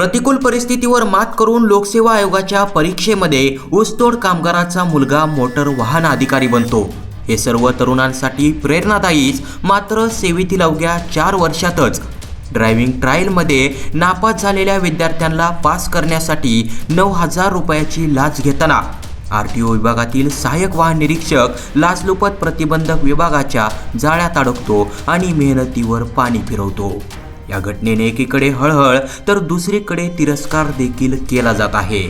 प्रतिकूल परिस्थितीवर मात करून लोकसेवा आयोगाच्या परीक्षेमध्ये ऊसतोड कामगाराचा मुलगा मोटर वाहन अधिकारी बनतो. हे सर्व तरुणांसाठी प्रेरणादायीच मात्र सेवेतील अवघ्या चार वर्षातच. ड्रायव्हिंग ट्रायलमध्ये नापास झालेल्या विद्यार्थ्यांना पास करण्यासाठी नऊ हजार रुपयाची लाच घेताना आर टी ओ विभागातील सहाय्यक वाहन निरीक्षक लाचलुपत प्रतिबंधक विभागाच्या जाळ्यात अडकतो आणि मेहनतीवर पाणी फिरवतो. या घटनेने एकीकडे हळहळ तर दुसरीकडे तिरस्कार देखील केला जात आहे.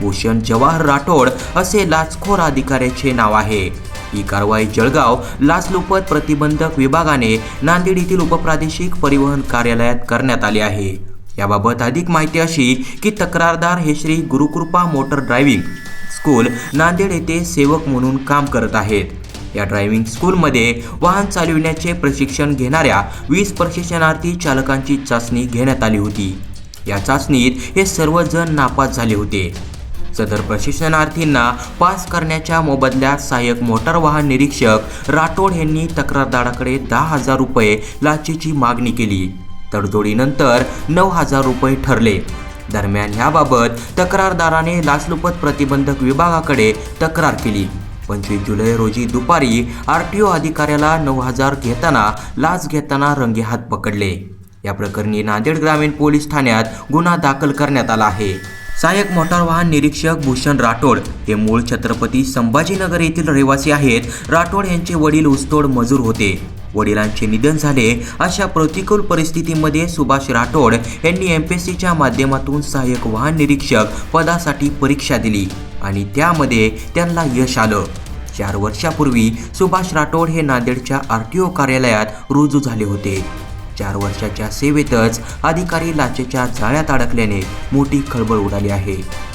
भूषण जवाहर राठोड असे लाचखोर अधिकाऱ्याचे नाव आहे. ही कारवाई जळगाव लाचलुपत प्रतिबंधक विभागाने नांदेड येथील उपप्रादेशिक परिवहन कार्यालयात करण्यात आली आहे. याबाबत अधिक माहिती अशी की तक्रारदार हे Shri Gurukrupa motor driving school Nanded येथे सेवक म्हणून काम करत आहेत. या ड्रायव्हिंग स्कूलमध्ये वाहन चालविण्याचे प्रशिक्षण घेणाऱ्या वीस प्रशिक्षणार्थी चालकांची चाचणी घेण्यात आली होती. या चाचणीत हे सर्वजण नापास झाले होते. सदर प्रशिक्षणार्थींना पास करण्याच्या मोबदल्यात सहाय्यक मोटार वाहन निरीक्षक राठोड यांनी तक्रारदाराकडे दहा हजार रुपये लाचेची मागणी केली. तडजोडीनंतर नऊ हजार रुपये ठरले. दरम्यान ह्याबाबत तक्रारदाराने लाचलुपत प्रतिबंधक विभागाकडे तक्रार केली. पंचवीस जुलै रोजी दुपारी आर टी ओ अधिकाऱ्याला नऊ हजार घेताना लाच घेताना रंगेहात पकडले. या प्रकरणी नांदेड ग्रामीण पोलीस ठाण्यात गुन्हा दाखल करण्यात आला आहे. सहाय्यक मोटार वाहन निरीक्षक भूषण राठोड हे मूळ छत्रपती संभाजीनगर येथील रहिवासी आहेत. राठोड यांचे वडील ऊसतोड मजूर होते. वडिलांचे निधन झाले अशा प्रतिकूल परिस्थितीमध्ये सुभाष राठोड यांनी एम पी एस सीच्या माध्यमातून सहाय्यक वाहन निरीक्षक पदासाठी परीक्षा दिली. आणि त्यामध्ये त्यांना यश आलं. चार वर्षापूर्वी सुभाष राठोड हे नांदेडच्या आर टी ओ कार्यालयात रुजू झाले होते. चार वर्षाच्या सेवेतच अधिकारी लाचेच्या जाळ्यात अडकल्याने मोठी खळबळ उडाली आहे.